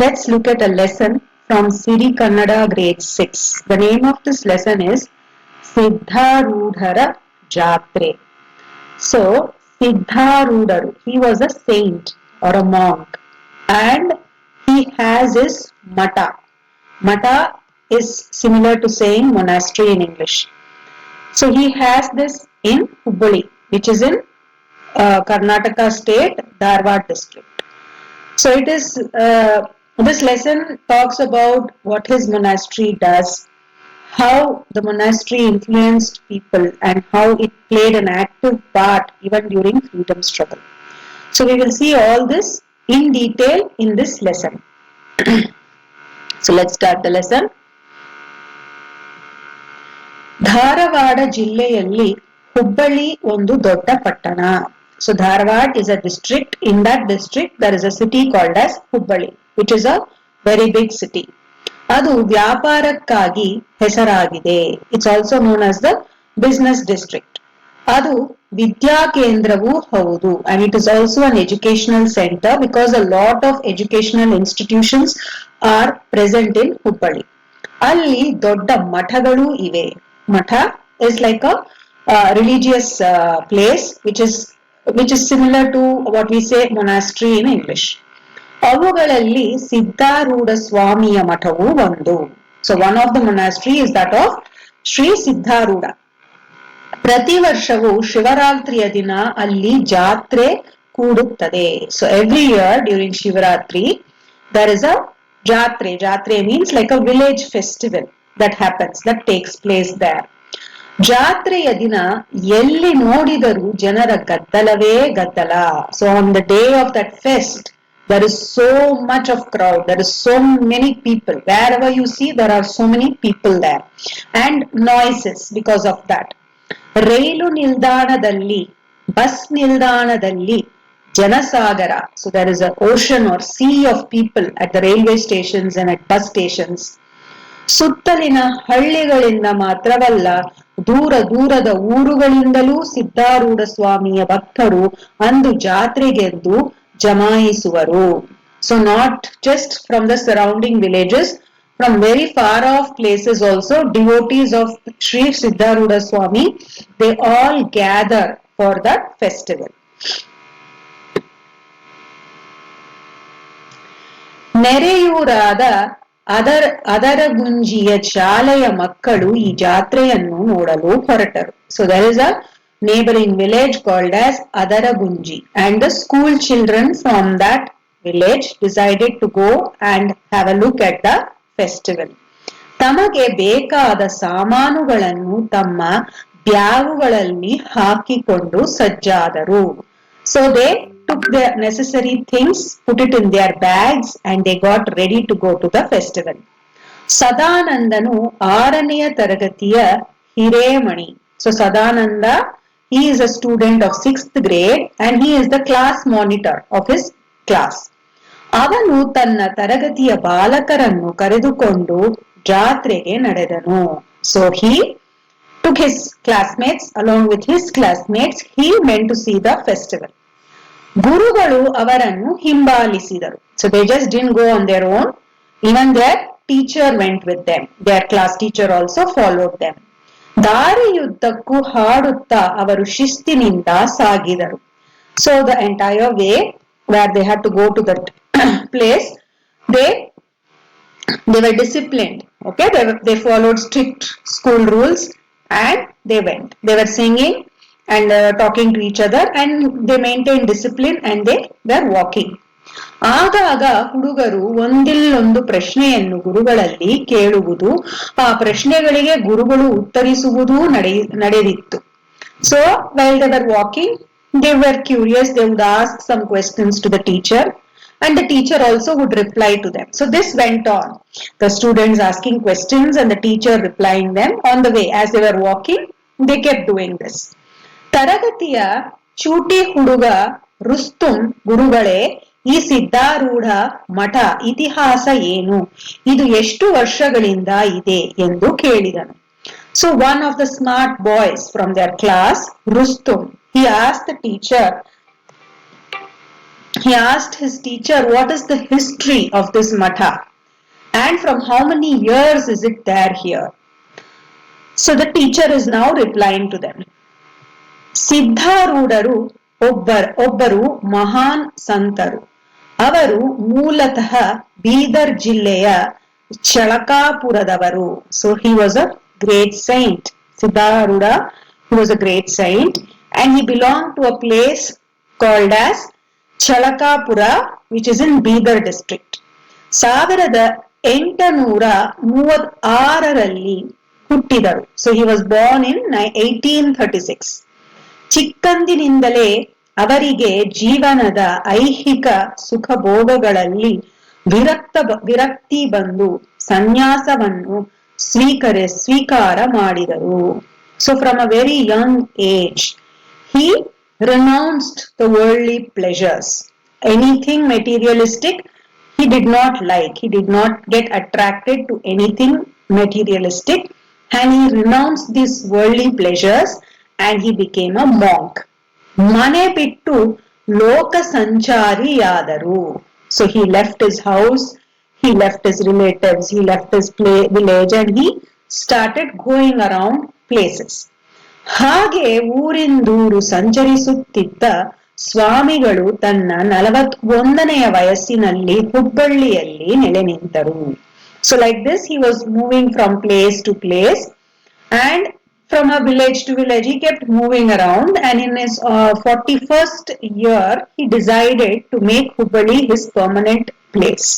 Let's look at a lesson from Siri Kannada grade 6. The name of this lesson is Siddharudhara Jatre. So, Siddharudaru, he was a saint or a monk and he has his mata. Mata is similar to saying monastery in English. So, he has this in Hubballi, which is in uh, Karnataka state, Dharwad district. So it is uh, this lesson talks about what his monastery does, how the monastery influenced people, and how it played an active part even during freedom struggle. So we will see all this in detail in this lesson. so let's start the lesson. Dharwad ಜಿಲ್ಲೆಯಲ್ಲಿ ಹುಬ್ಬಳ್ಳಿ ಒಂದು ದೊಡ್ಡ ಪಟ್ಟಣ so Dharwad is a district in that district there is a city called as Hubballi which is a very big city ಅದು ವ್ಯಾಪಾರಕ್ಕಾಗಿ ಹೆಸರಾಗಿದೆ. It's also known as the business district ಅದು ವಿದ್ಯಾ ಕೇಂದ್ರವೂ ಹೌದು. And it is also an educational centre because a lot of educational institutions are present in Hubballi ಅಲ್ಲಿ ದೊಡ್ಡ ಮಠಗಳು ಇವೆ. Math is like a religious place which is which is similar to what we say monastery in English ಅವುಗಳಲ್ಲಿ ಸಿದ್ಧಾರೂಢ ಸ್ವಾಮಿಯ ಮಠವು ಒಂದು. So one of the monastery is that of Shri Siddharoodha ಪ್ರತಿ ವರ್ಷವೂ ಶಿವರಾತ್ರಿಯ ದಿನ ಅಲ್ಲಿ ಜಾತ್ರೆ ಕೂಡುತ್ತದೆ. So every year during Shivaratri there is a jatre. Jatre means like a village festival that happens that takes place there ಜಾತ್ರೆಯ ದಿನ ಎಲ್ಲಿ ನೋಡಿದರೂ ಜನರ ಗದ್ದಲವೇ ಗದ್ದಲ. So on the day of that fest there is so much of crowd. There is so many people. Wherever you see, there are so many people there. And noises because of that. ರೈಲು ನಿಲ್ದಾಣದಲ್ಲಿ bus ನಿಲ್ದಾಣದಲ್ಲಿ ಜನಸಾಗರ so there is a ocean or sea of people at the railway stations and at bus stations ಸುತ್ತಲಿನ ಹಳ್ಳಿಗಳಿಂದ ಮಾತ್ರವಲ್ಲ, ದೂರ ದೂರದ ಊರುಗಳಿಂದಲೂ ಸಿದ್ಧಾರೂಢ ಸ್ವಾಮಿಯ ಭಕ್ತರು ಅಂದು ಜಾತ್ರೆಗೆಂದು ಜಮಾಯಿಸುವರು so not just from the surrounding villages from very far off places also devotees of Sri Siddharudha Swami they all gather for that festival ನೆರೆಯೂರಾದ ಅದರ ಅದರಗುಂಜಿಯ ಶಾಲೆಯ ಮಕ್ಕಳು ಈ ಜಾತ್ರೆಯನ್ನು ನೋಡಲು ಹೊರಟರು so there is a neighboring village called as Adaragunji and the school children from that village decided to go and have a look at the festival ತಮಗೆ ಬೇಕಾದ ಸಾಮಾನುಗಳನ್ನು ತಮ್ಮ ಬ್ಯಾಗುಗಳಲ್ಲಿ ಹಾಕಿಕೊಂಡು ಸಜ್ಜಾದರು so they took the necessary things put it in their bags and they got ready to go to the festival ಸದಾನಂದನು ಆರನೆಯ ತರಗತಿಯ ಹಿರೇಮಣಿ so Sadananda he is a student of sixth grade and he is the class monitor of his class ಅವನು ತನ್ನ ತರಗತಿಯ ಬಾಲಕರನ್ನು ಕರೆದುಕೊಂಡು ಜಾತ್ರೆಗೆ ನಡೆದನು so he took his classmates along with his classmates he went to see the festival ಗುರುಗಳು ಅವರನ್ನು ಹಿಂಬಾಲಿಸಿದರು so they just didn't go on their own even their teacher went with them their class teacher also followed them ದಾರಿಯುದ್ದಕ್ಕೂ ಹಾಡುತ್ತಾ ಅವರು ಶಿಸ್ತಿನಿಂದ ಸಾಗಿದರು so the entire way where they had to go to that place they they were disciplined okay they, were, they followed strict school rules and they went they were singing and uh, talking to each other and they maintained discipline and they were walking ಆಗಾಗ ಹುಡುಗರು ಒಂದಿಲ್ಲೊಂದು ಪ್ರಶ್ನೆಯನ್ನು ಗುರುಗಳಲ್ಲಿ ಕೇಳುವುದು, ಆ ಪ್ರಶ್ನೆಗಳಿಗೆ ಗುರುಗಳು ಉತ್ತರಿಸುವುದು ನಡೆಯ ನಡೆದಿತ್ತು. So well there walking they were curious they would ask some questions to the teacher and the teacher also would reply to them so this went on the students asking questions and the teacher replying them on the way as they were walking they kept doing this ತರಗತಿಯ ಚೂಟಿ ಹುಡುಗ ರುಸ್ತುಂ ಗುರುಗಳೇ ಈ ಸಿದ್ಧಾರೂಢ ಮಠ ಇತಿಹಾಸ ಏನು ಇದು ಎಷ್ಟು ವರ್ಷಗಳಿಂದ ಇದೆ ಎಂದು ಕೇಳಿದನು so one of the smart boys from their class, Rustum, he asked the teacher, he asked his teacher, What is the history of this matha? And from how many years is it there here? So the teacher is now replying to them. ಸಿದ್ಧಾರೂಢರು ಒಬ್ಬ ಒಬ್ಬರು ಮಹಾನ್ ಸಂತರು ಅವರು ಮೂಲತಃ ಬೀದರ್ ಜಿಲ್ಲೆಯ ಚಳಕಾಪುರದವರು. So he was a great saint Siddharoodha he was a great saint and he belong to a place called as Chalakapura which is in Bidar district ಸಾವಿರದ ಎಂಟುನೂರ ಮೂವತ್ ಆರರಲ್ಲಿ ಹುಟ್ಟಿದರು. So he was born in eighteen thirty six ಚಿಕ್ಕಂದಿನಿಂದಲೇ ಅವರಿಗೆ ಜೀವನದ ಐಹಿಕ ಸುಖ ಭೋಗಗಳಲ್ಲಿ ವಿರಕ್ತ ವಿರಕ್ತಿ ಬಂದು ಸನ್ಯಾಸವನ್ನು ಸ್ವೀಕರಿ ಸ್ವೀಕಾರ ಮಾಡಿದರು so from a very young age he renounced the worldly pleasures anything materialistic he did not like, he did not get attracted to anything materialistic, and he renounced these worldly pleasures and he became a monk. ಮನೆ ಬಿಟ್ಟು ಲೋಕ ಸಂಚಾರಿಯಾದರು so he left his house he left his relatives, he left his play village and he started going around places. ಹಾಗೆ ಊರಿಂದೂರು ಸಂಚರಿಸುತ್ತಿದ್ದ ಸ್ವಾಮಿಗಳು ತನ್ನ ನಲವತ್ತೊಂದನೆಯ ವಯಸ್ಸಿನಲ್ಲಿ ಹುಬ್ಬಳ್ಳಿಯಲ್ಲಿ ನೆಲೆ ನಿಂತರು so like this he was moving from place to place and from a village to village he kept moving around and in his uh, 41st year he decided to make hubballi his permanent place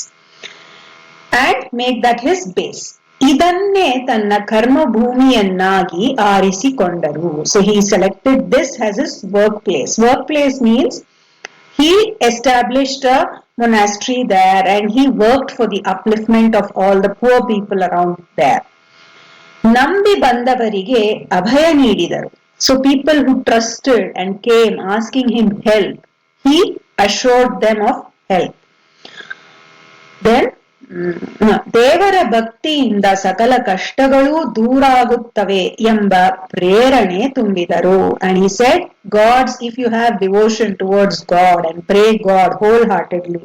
and make that his base ಇದನ್ನೇ ತನ್ನ ಕರ್ಮ ಭೂಮಿಯನ್ನಾಗಿ ಆರಿಸಿಕೊಂಡರು so he selected this has is work place work place means he established a monastery there and he worked for the upliftment of all the poor people around there. ನಂಬಿ ಬಂದವರಿಗೆ ಅಭಯ ನೀಡಿದರು. So people who trusted and came asking him help he assured them of help then ದೇವರ ಭಕ್ತಿಯಿಂದ ಸಕಲ ದೂರ ದೂರಾಗುತ್ತವೆ ಎಂಬ ಪ್ರೇರಣೆ ತುಂಬಿದರು. And he said gods if you have devotion towards God and pray God wholeheartedly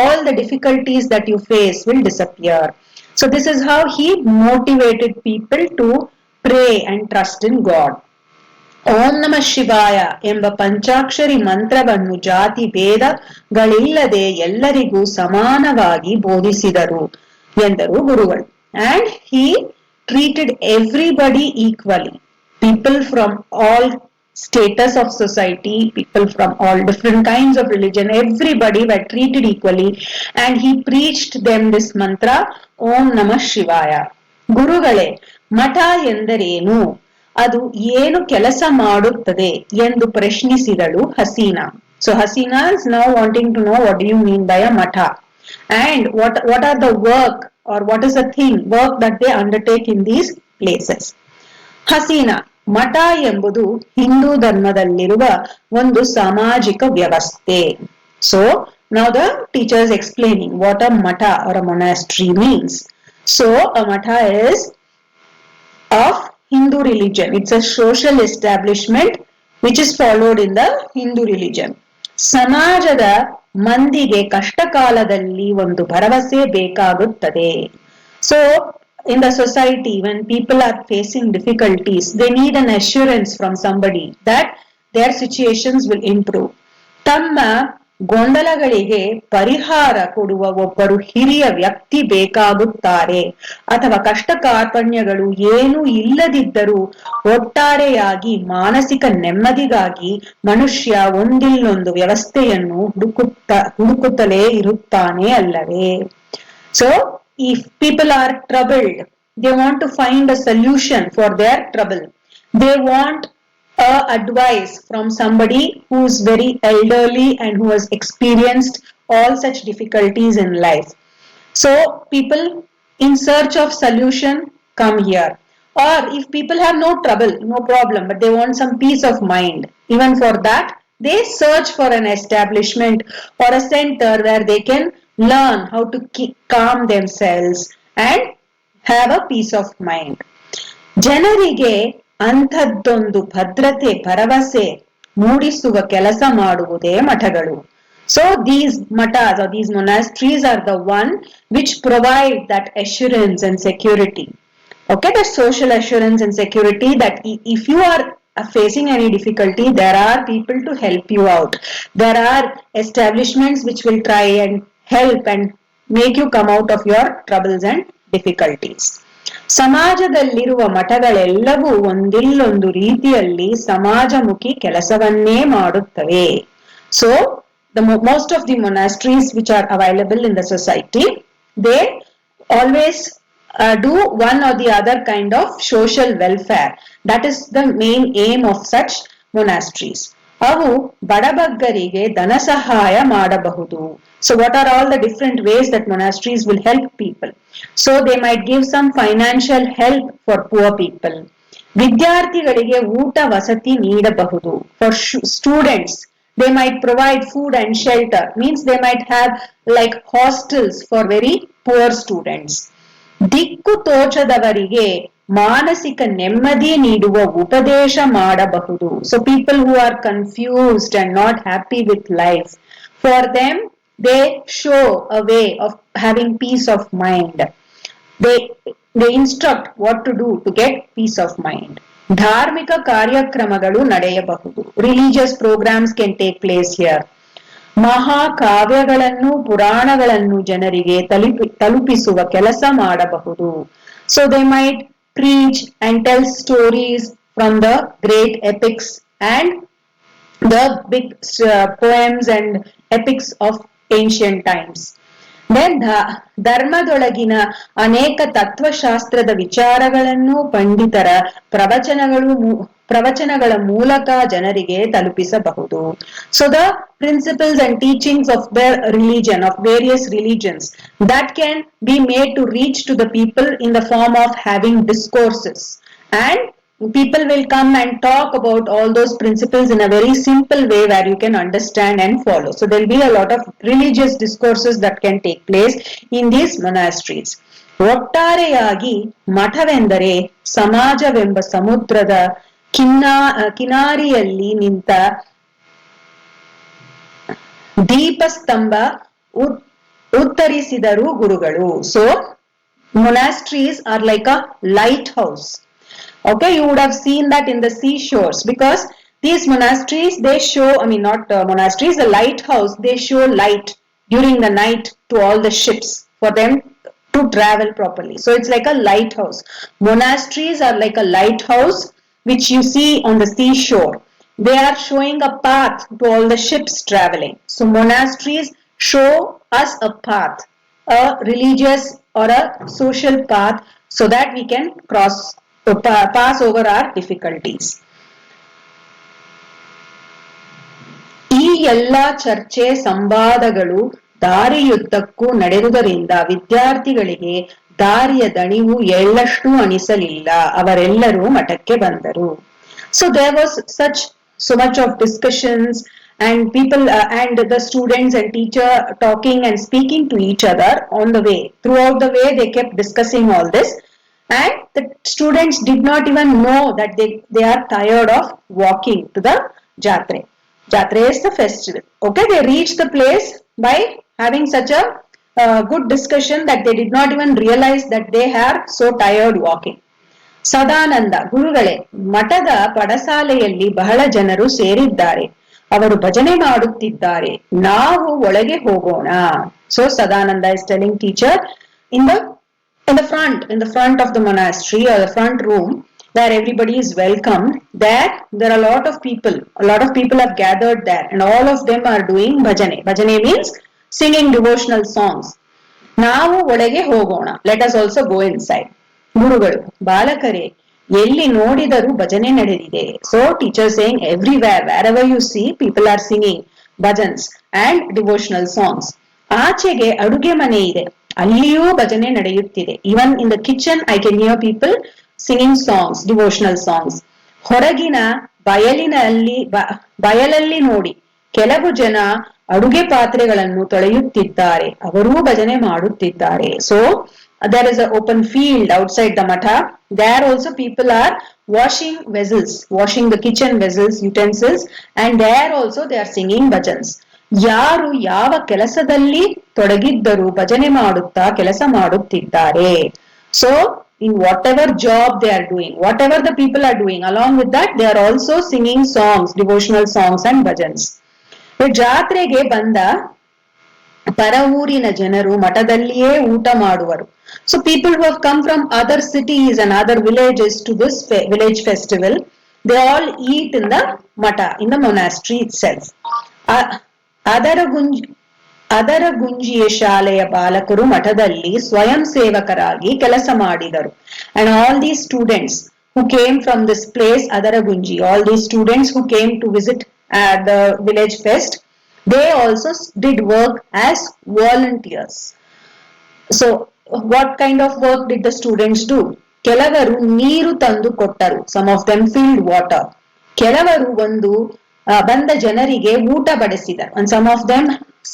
all the difficulties that you face will disappear so this is how he motivated people to pray and trust in god ಓಂ ನಮ ಶಿವಾಯ ಎಂಬ ಪಂಚಾಕ್ಷರಿ ಮಂತ್ರವನ್ನು ಜಾತಿ ಭೇದಗಳಿಲ್ಲದೆ ಎಲ್ಲರಿಗೂ ಸಮಾನವಾಗಿ ಬೋಧಿಸಿದರು ಎಂದರು ಗುರುಗಳು and he treated everybody equally people from all status of society, people from all different kinds of religion, everybody were treated equally and he preached them this mantra, Om Namah Shivaya. ಗುರುಗಳೇ ಮಠ ಎಂದರೇನು ಅದು ಏನು ಕೆಲಸ ಮಾಡುತ್ತದೆ ಎಂದು ಪ್ರಶ್ನಿಸಿದಳು Haseena so Haseena is now wanting to know what you mean by a mutt and what what are the work are what is a thing work that they undertake in these places Haseena ಮಠ ಎಂಬುದು ಹಿಂದೂ ಧರ್ಮದಲ್ಲಿರುವ ಒಂದು ಸಾಮಾಜಿಕ ವ್ಯವಸ್ಥೆ. So ನಾವು the teachers explaining what a math are a monastery means so a math is of Hindu religion it's a social establishment which is followed in the Hindu religion ಸಮಾಜದ ಮಂದಿಗೆ ಕಷ್ಟ ಕಾಲದಲ್ಲಿ ಒಂದು ಭರವಸೆ ಬೇಕಾಗುತ್ತದೆ. So in the society when people are facing difficulties, they need an assurance from somebody that their situations will improve. ತಮ್ಮ ಗೊಂದಲಗಳಿಗೆ ಪರಿಹಾರ ಕೊಡುವ ಒಬ್ಬರು ಹಿರಿಯ ವ್ಯಕ್ತಿ ಬೇಕಾಗುತ್ತಾರೆ. ಅಥವಾ ಕಷ್ಟ ಕಾರ್ಪಣ್ಯಗಳು ಏನೂ ಇಲ್ಲದಿದ್ದರೂ ಒಟ್ಟಾರೆಯಾಗಿ ಮಾನಸಿಕ ನೆಮ್ಮದಿಗಾಗಿ ಮನುಷ್ಯ ಒಂದಿಲ್ಲೊಂದು ವ್ಯವಸ್ಥೆಯನ್ನು ಹುಡುಕುತ್ತ ಹುಡುಕುತ್ತಲೇ ಇರುತ್ತಾನೆ ಅಲ್ಲವೇ? So if people are troubled, they want to find a solution for their trouble. They want a advice from somebody who is very elderly and who has experienced all such difficulties in life. So people in search of solution come here. Or if people have no trouble, no problem, but they want some peace of mind, even for that, they search for an establishment or a center where they can learn how to keep calm themselves and have a peace of mind. ಜನರಿಗೆ ಅಂಥದ್ದೊಂದು ಭದ್ರತೆ ಭರವಸೆ ಮೂಡಿಸುವ ಕೆಲಸ ಮಾಡುವುದೇ ಮಠಗಳು So these matas or these monasteries are the one which provide that assurance and security. Okay, that social assurance and security that i- if you are uh, facing any difficulty, there are people to help you out. There are establishments which will try and help and make you come out of your troubles and difficulties. ಸಮಾಜದಲ್ಲಿರುವ ಮಠಗಳೆಲ್ಲವೂ ಒಂದಿಲ್ಲೊಂದು ರೀತಿಯಲ್ಲಿ ಸಮಾಜಮುಖಿ ಕೆಲಸವನ್ನೇ ಮಾಡುತ್ತವೆ so the mo- most of the monasteries which are available in the society they always uh, do one or the other kind of social welfare that is the main aim of such monasteries ಅವು ಬಡಬಗ್ಗರಿಗೆ ಧನ ಸಹಾಯ ಮಾಡಬಹುದು. So what are all the different ways that monasteries will help people so they might give some financial help for poor people ವಿದ್ಯಾರ್ಥಿಗಳಿಗೆ ಊಟ ವಸತಿ ನೀಡಬಹುದು. For students they might provide food and shelter means they might have like hostels for very poor students ದಿಕ್ಕು ತೋಚದವರಿಗೆ ಮಾನಸಿಕ ನೆಮ್ಮದಿ ನೀಡುವ ಉಪದೇಶ ಮಾಡಬಹುದು. So people who are confused and not happy with life for them they show a way of having peace of mind they they instruct what to do to get peace of mind ಧಾರ್ಮಿಕ ಕಾರ್ಯಕ್ರಮಗಳು ನಡೆಯಬಹುದು. Religious programs can take place here ಮಹಾಕಾವ್ಯಗಳನ್ನು, ಪುರಾಣಗಳನ್ನು ಜನರಿಗೆ ತಲುಪಿ, ತಲುಪಿಸುವ ಕೆಲಸ ಮಾಡಬಹುದು. So they might preach and tell stories from the great epics and the big uh, poems and epics of ancient times. Then ಧ- ಧರ್ಮದೊಳಗಿನ ಅನೇಕ ತತ್ವಶಾಸ್ತ್ರದ ವಿಚಾರಗಳನ್ನು ಪಂಡಿತರ ಪ್ರವಚನಗಳು ಪ್ರವಚನಗಳ ಮೂಲಕ ಜನರಿಗೆ ತಲುಪಿಸಬಹುದು. So the principles and teachings of the religion of various religions that can be made to reach to the people in the form of having discourses and people will come and talk about all those principles in a very simple way where you can understand and follow so there will be a lot of religious discourses that can take place in these monasteries ಒಟ್ಟಾರೆಯಾಗಿ ಮಠವೆಂದರೆ ಸಮಾಜವೆಂಬ ಸಮುದ್ರದ ಕಿನ್ನಾ ಕಿನಾರಿಯಲ್ಲಿ ನಿಂತ ದೀಪಸ್ತಂಭ ಉತ್- ಉತ್ತರಿಸಿದರು ಗುರುಗಳು so monasteries are like a lighthouse okay you would have seen that in the seashores because these monasteries they show i mean not uh, monasteries the lighthouse they show light during the night to all the ships for them to travel properly. So it's like a lighthouse. Monasteries are like a lighthouse which you see on the seashore. They are showing a path to all the ships traveling. So monasteries show us a path a religious or a social path so that we can cross pass over our difficulties ಈ ಎಲ್ಲ ಚರ್ಚೆ ಸಂವಾದಗಳು ದಾರಿಯುದ್ದಕ್ಕೂ ನಡೆದುದರಿಂದ ವಿದ್ಯಾರ್ಥಿಗಳಿಗೆ ದಾರಿಯ ದಣಿವು ಎಳ್ಳಷ್ಟು ಅನಿಸಲಿಲ್ಲ. ಅವರೆಲ್ಲರೂ ಮಠಕ್ಕೆ ಬಂದರು. So they was such so much of discussions and people and the students and teacher talking and speaking to each other on the way throughout the way they kept discussing all this and the students did not even know that they they are tired of walking to the jatre jatre is the festival okay they reached the place by having such a uh, good discussion that they did not even realize that they are so tired walking Sadananda ಗುರುಗಳೇ ಮಠದ ಪಡಸಾಲೆಯಲ್ಲಿ ಬಹಳ ಜನರು ಸೇರಿದ್ದಾರೆ ಅವರು ಭಜನೆ ಮಾಡುತ್ತಿದ್ದಾರೆ ನಾವು ಒಳಗೆ ಹೋಗೋಣ so Sadananda is telling teacher in the in the front in the front of the monastery or the front room where everybody is welcome there there are a lot of people a lot of people have gathered there and all of them are doing bhajane bhajane means singing devotional songs ನಾವು ಒಳಗೆ ಹೋಗೋಣ let us also go inside ಗುರುಗಳು ಬಾಲಕರೇ ಎಲ್ಲಿ ನೋಡಿದರೂ ಭಜನೆ ನಡೆದಿದೆ so teacher saying everywhere wherever you see people are singing bhajans and devotional songs ಆಚೆಗೆ ಅಡುಗೆ ಮನೆ ಇದೆ ಅಲ್ಲಿಯೂ ಭಜನೆ ನಡೆಯುತ್ತಿದೆ even in the kitchen I can hear people singing songs devotional songs ಹೊರಗಿನ ಬಯಲಿನಲ್ಲಿ ಬಯಲಲ್ಲಿ ನೋಡಿ ಕೆಲವು ಜನ ಅಡುಗೆ ಪಾತ್ರೆಗಳನ್ನು ತೊಳೆಯುತ್ತಿದ್ದಾರೆ ಅವರೂ ಭಜನೆ ಮಾಡುತ್ತಿದ್ದಾರೆ so there is an open field outside the matha there also people are washing vessels washing the kitchen vessels utensils and there also they are singing bhajans ಯಾರು ಯಾವ ಕೆಲಸದಲ್ಲಿ ತೊಡಗಿದ್ದರೂ ಭಜನೆ ಮಾಡುತ್ತಾ ಕೆಲಸ ಮಾಡುತ್ತಿದ್ದಾರೆ. So in whatever job they are doing whatever the people are doing along with that they are also singing songs devotional songs and bhajans ಜಾತ್ರೆಗೆ ಬಂದ ಪರ ಊರಿನ ಜನರು ಮಠದಲ್ಲಿಯೇ ಊಟ ಮಾಡುವರು. So people who have come from other cities and other villages to this village festival they all eat in the matha in the monastery itself Adara Gunji Adara ಗುಂಜಿಯ ಶಾಲೆಯ ಬಾಲಕರು ಮಠದಲ್ಲಿ ಸ್ವಯಂ ಸೇವಕರಾಗಿ ಕೆಲಸ ಮಾಡಿದರು. And all the students who came from this place Adara Gunji all the students who came to visit the village fest they also did work as volunteers so what kind of work did the students do? ಕೆಲವರು ನೀರು ತಂದು ಕೊಟ್ಟರು. Some of them filled water ಕೆಲವರು ಒಂದು ಬಂದ ಜನರಿಗೆ ಊಟ ಬಡಿಸಿದರು. And some of them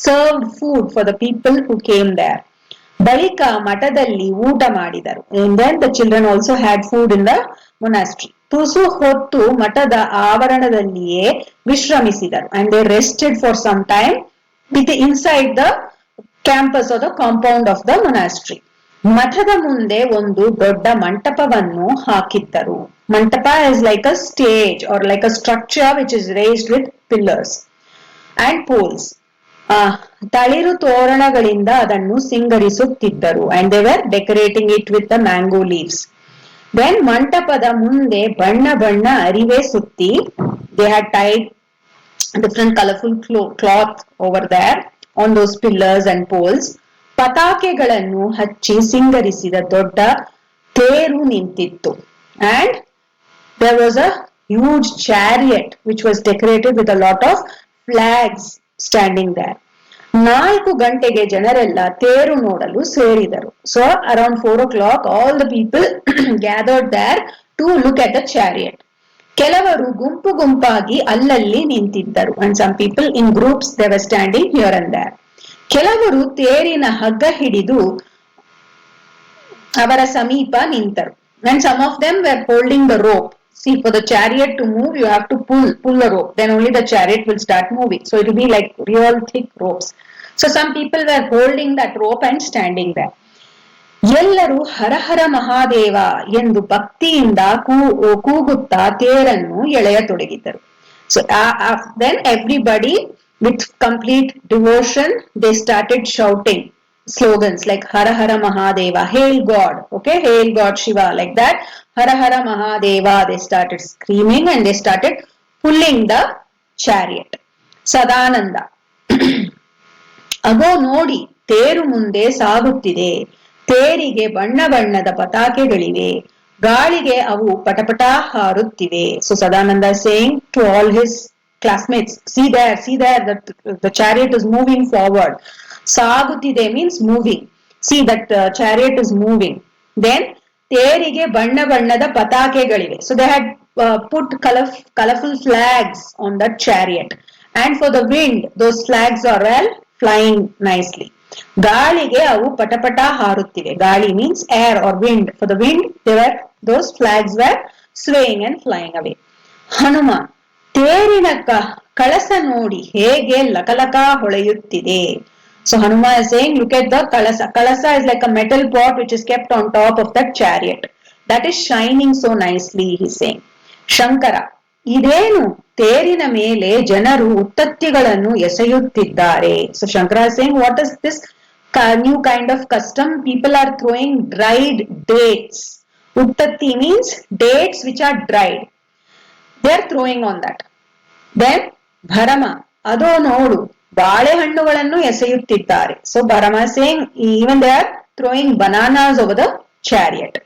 serve food for the people who came there ಬಳಿಕ ಮಠದಲ್ಲಿ ಊಟ ಮಾಡಿದರು. Then the children also had food in the monastery ತುಸು ಹೊತ್ತು ಮಠದ ಆವರಣದಲ್ಲಿಯೇ ವಿಶ್ರಮಿಸಿದರು. And they rested for some time with inside the campus of the compound of the monastery ಮಠದ ಮುಂದೆ ಒಂದು ದೊಡ್ಡ ಮಂಟಪವನ್ನು ಹಾಕಿದ್ದರು. ಮಂಟಪ is like a stage or like a structure which is raised with pillars and poles ತಳಿರು ತೋರಣಗಳಿಂದ ಅದನ್ನು ಸಿಂಗರಿಸುತ್ತಿದ್ದರು and they were decorating it with the mango leaves then ಮಂಟಪದ ಮುಂದೆ ಬಣ್ಣ ಬಣ್ಣ ಅರಿವೆ ಸುತ್ತಿ they had tied different colourful cloth over there on those pillars and poles ಪತಾಕೆಗಳನ್ನು ಹಚ್ಚಿ ಸಿಂಗರಿಸಿದ ದೊಡ್ಡ ತೇರು ನಿಂತಿತ್ತು. And there was a huge chariot which was decorated with a lot of flags standing there. ನಾಲ್ಕು ಗಂಟೆಗೆ ಜನರೆಲ್ಲ ತೇರು ನೋಡಲು ಸೇರಿದರು. So around four o'clock all the people gathered there to look at the chariot ಕೆಲವರು ಗುಂಪು ಗುಂಪಾಗಿ ಅಲ್ಲಲ್ಲಿ ನಿಂತಿದ್ದರು and some people in groups there were standing here and there ಕೆಲವರು ತೇರಿನ ಹಗ್ಗ ಹಿಡಿದು ಅವರ ಸಮೀಪ ನಿಂತರು. And some of them were holding the rope see for the chariot to move you have to pull pull the rope then only the chariot will start moving so it will be like real thick ropes so some people were holding that rope and standing there ಎಲ್ಲರೂ ಹರಹರ ಮಹಾದೇವ ಎಂದು ಭಕ್ತಿಯಿಂದ ಕೂಗುತ್ತಾ ತೇರನ್ನು ಎಳೆಯತೊಡಗಿದರು so then everybody with complete devotion they started shouting slogans like Hara Hara Mahadeva, Hail God, okay, Hail God Shiva, like that. Hara Hara Mahadeva, they started screaming and they started pulling the chariot. Sadananda. ಅಗೋ ನೋಡಿ ತೇರು ಮುಂದೆ ಸಾಗುತ್ತಿದೆ ತೇರಿಗೆ ಬಣ್ಣ ಬಣ್ಣದ ಪತಾಕೆಗಳಿವೆ ಗಾಳಿಗೆ ಅವು ಪಟಪಟ ಹಾರುತ್ತಿವೆ so Sadananda saying to all his classmates see there see there that the chariot is moving forward ಸಾಗುತ್ತಿದೆ means moving see that chariot is moving then ತೇರಿಗೆ ಬಣ್ಣ ಬಣ್ಣದ ಪತಾಕೆಗಳಿವೆ. So they had put colour colourful flags on that chariot and for the wind those flags are well flying nicely ಗಾಳಿಗೆ ಅವು ಪಟಪಟ ಹಾರುತ್ತಿವೆ. ಗಾಳಿ means air or wind for the wind there were those flags were swaying and flying away Hanuma ತೇರಿನ ಕಳಸ ನೋಡಿ ಹೇಗೆ ಲಕಲಕ ಹೊಳೆಯುತ್ತಿದೆ. So Hanuma is saying, look at the kalasa. Kalasa is like a metal pot which is kept on top of that chariot. That is shining so nicely, he's saying. Shankara, ಇದೇನು ತೇರಿನ ಮೇಲೆ ಜನರು ಉತ್ತತ್ತಿಗಳನ್ನು ಎಸೆಯುತ್ತಿದ್ದಾರೆ so Shankara saying what is this new kind of custom people are throwing dried dates uttatti means dates which are dried they are throwing on that then Bharama ಅದೋ ನೋಡು ಬಾಳೆಹಣ್ಣುಗಳನ್ನು ಎಸೆಯುತ್ತಿದ್ದಾರೆ. So Bharamasen even they are throwing bananas over the chariot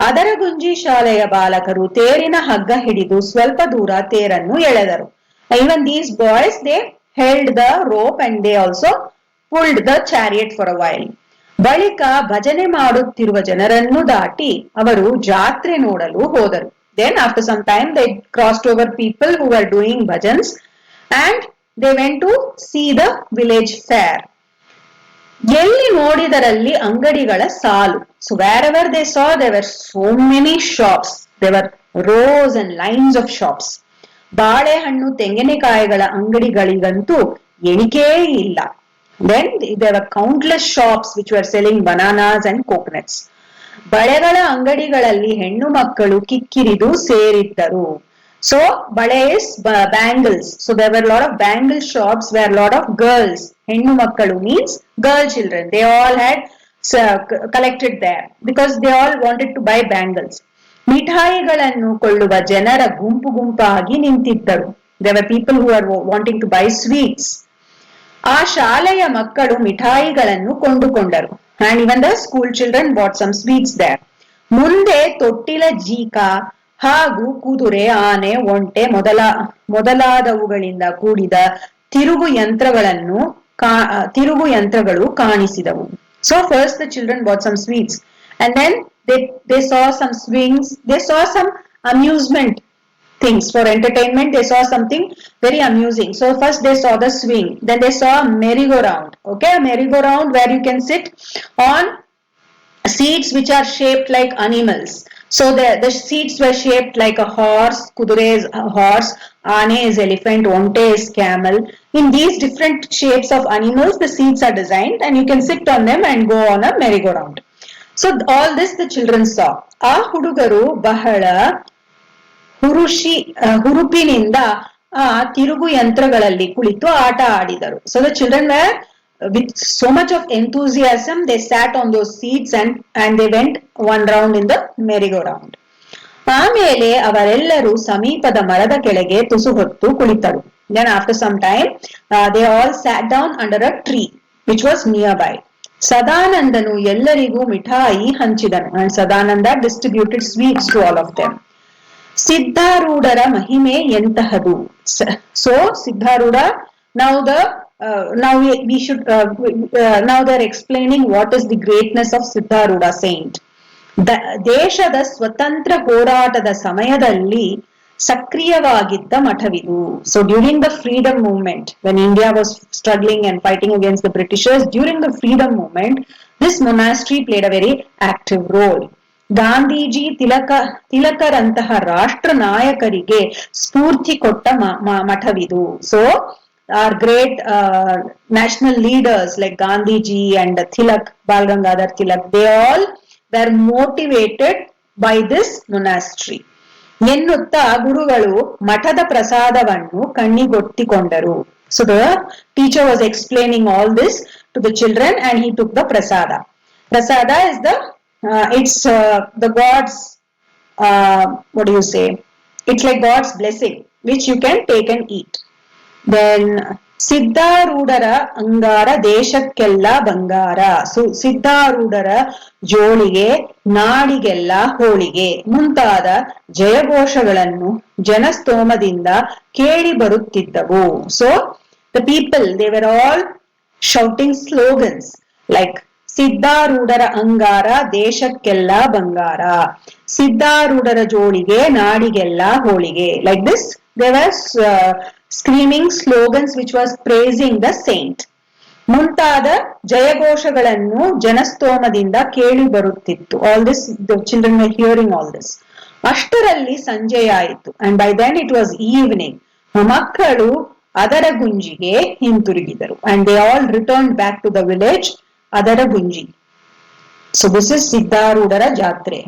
Adara Gunji ಶಾಲೆಯ ಬಾಲಕರು ತೇರಿನ ಹಗ್ಗ ಹಿಡಿದು ಸ್ವಲ್ಪ ದೂರ ತೇರನ್ನು ಎಳೆದರು. Even these boys they held the rope and they also pulled the chariot for a while ಬಳಿಕ ಭಜನೆ ಮಾಡುತ್ತಿರುವ ಜನರನ್ನು ದಾಟಿ ಅವರು ಜಾತ್ರೆ ನೋಡಲು ಹೋದರು. Then after some time they crossed over people who are doing bhajans and they went to see the village fair ಎಲ್ಲಿ ನೋಡಿದರಲ್ಲಿ ಅಂಗಡಿಗಳ ಸಾಲು. So wherever they saw there were so many shops there were rows and lines of shops ಬಾಳೆಹಣ್ಣು, ತೆಂಗಿನಕಾಯಿಗಳ ಅಂಗಡಿಗಳಿಗಂತೂ ಎಣಿಕೆ ಇಲ್ಲ. Then there countless shops which are selling bananas and coconuts ಬಳೆಗಳ ಅಂಗಡಿಗಳಲ್ಲಿ ಹೆಣ್ಣು ಮಕ್ಕಳು ಕಿಕ್ಕಿರಿದು ಸೇರಿದ್ದರು. so bale is bangles so there were lot of bangle shops where lot of girls hennu makkalu means girl children they all had collected there because they all wanted to buy bangles ಮಿಠಾಯಿಗಳನ್ನು ಕೊಳ್ಳುವ ಜನರ ಗುಂಪು ಗುಂಪಾಗಿ ನಿಂತಿದ್ದರು there were people who are wanting to buy sweets ಆ ಶಾಲೆಯ ಮಕ್ಕಳು ಮಿಠಾಯಿಗಳನ್ನು ಕೊಂಡುಕೊಂಡರು and even the school children bought some sweets there ಮುಂದೆ ತೊಟ್ಟಿಲ ಜೀಕ ಹಾಗೂ ಕುದುರೆ, ಆನೆ, ಒಂಟೆ ಮೊದಲ, ಮೊದಲಾದವುಗಳಿಂದ ಕೂಡಿದ ತಿರುಗು ಯಂತ್ರಗಳನ್ನು ತಿರುಗು ಯಂತ್ರಗಳು ಕಾಣಿಸಿದವು. So first the children bought some sweets and then they they saw some swings they saw some amusement things for entertainment they saw something very amusing so first they saw the swing then they saw merry go round okay merry go round where you can sit on seats which are shaped like animals so the, the seats were shaped like a horse kudure is a horse ane is elephant onte is camel in these different shapes of animals the seats are designed and you can sit on them and go on a merry-go-round so all this the children saw ಆ ಹುಡುಗರು ಬಹಳ ಹುರುಷಿ ಆ, ಹುರುಪಿನಿಂದ ಆ ತಿರುಗು ಯಂತ್ರಗಳಲ್ಲಿ ಕುಳಿತು ಆಟ ಆಡಿದರು so the children wear With much of enthusiasm, they sat on those seats and and they went one round in the merry-go-round. ಆಮೇಲೆ ಅವರೆಲ್ಲರೂ ಸಮೀಪದ ಮರದ ಕೆಳಗೆ ತುಸು ಹೊತ್ತು ಕುಳಿತರು. Then after some time they all sat down under a tree which was nearby ಸದಾನಂದನು ಎಲ್ಲರಿಗೂ ಮಿಠಾಯಿ ಹಂಚಿದನು and Sadananda distributed sweets to all of them ಸಿದ್ಧಾರೂಢರ ಮಹಿಮೆ ಎಂತಹದು? ಸೊ ಸಿದ್ಧಾರೂಢ ನೌ ದ ನಾವು we should now there explaining what is the greatness of Siddharudha saint ದೇಶದ ಸ್ವತಂತ್ರ ಹೋರಾಟದ ಸಮಯದಲ್ಲಿ ಸಕ್ರಿಯವಾಗಿದ್ದ ಮಠವಿದು so during the freedom movement when India was struggling and fighting against the Britishers during the freedom movement this monastery played a very active role Gandhiji Tilak ತಿಲಕರಂತಹ ರಾಷ್ಟ್ರ ನಾಯಕರಿಗೆ ಸ್ಫೂರ್ತಿ ಕೊಟ್ಟ ಮಠವಿದು ಮ- ಮಠವಿದು so are great national leaders like Gandhiji and Tilak Bal Gangadhar Tilak they all were motivated by this monastery ಎನ್ನುತ್ತಾ ಗುರುಗಳು ಮಠದ ಪ್ರಸಾದವನ್ನು ಕಣ್ಣಿಗೊತ್ತಿಕೊಂಡರು so the teacher was explaining all this to the children and he took the prasada prasada is the it's the god's what do you say it's like god's blessing which you can take and then ಸಿದ್ಧಾರೂಢರ ಅಂಗಾರ ದೇಶಕ್ಕೆಲ್ಲ ಬಂಗಾರ ಸು ಸಿದ್ಧಾರೂಢರ ಜೋಳಿಗೆ ನಾಡಿಗೆಲ್ಲ ಹೋಳಿಗೆ ಮುಂತಾದ ಜಯಘೋಷಗಳನ್ನು ಜನಸ್ತೋಮದಿಂದ ಕೇಳಿ ಬರುತ್ತಿದ್ದವು. So the people they were all shouting slogans like ಸಿದ್ಧಾರೂಢರ ಅಂಗಾರ ದೇಶಕ್ಕೆಲ್ಲ ಬಂಗಾರ ಸಿದ್ಧಾರೂಢರ ಜೋಳಿಗೆ ನಾಡಿಗೆಲ್ಲ ಹೋಳಿಗೆ like this they were screaming slogans which was praising the saint ಮುಂತಾದ ಜಯಘೋಷಗಳನ್ನು ಜನಸ್ತೋಮದಿಂದ ಕೇಳಿ ಬರುತ್ತಿತ್ತು. All this children hearing all this ಅಷ್ಟರಲ್ಲಿ ಸಂಜೆಯಾಯಿತು and by then it was evening ಮಕ್ಕಳು ಅದರ ಗುಂಜಿಗೆ ಹಿಂತಿರುಗಿದರು. And they all return back to the village Adara Gunji. So this is ಸಿದ್ಧಾರೂಢರ ಜಾತ್ರೆ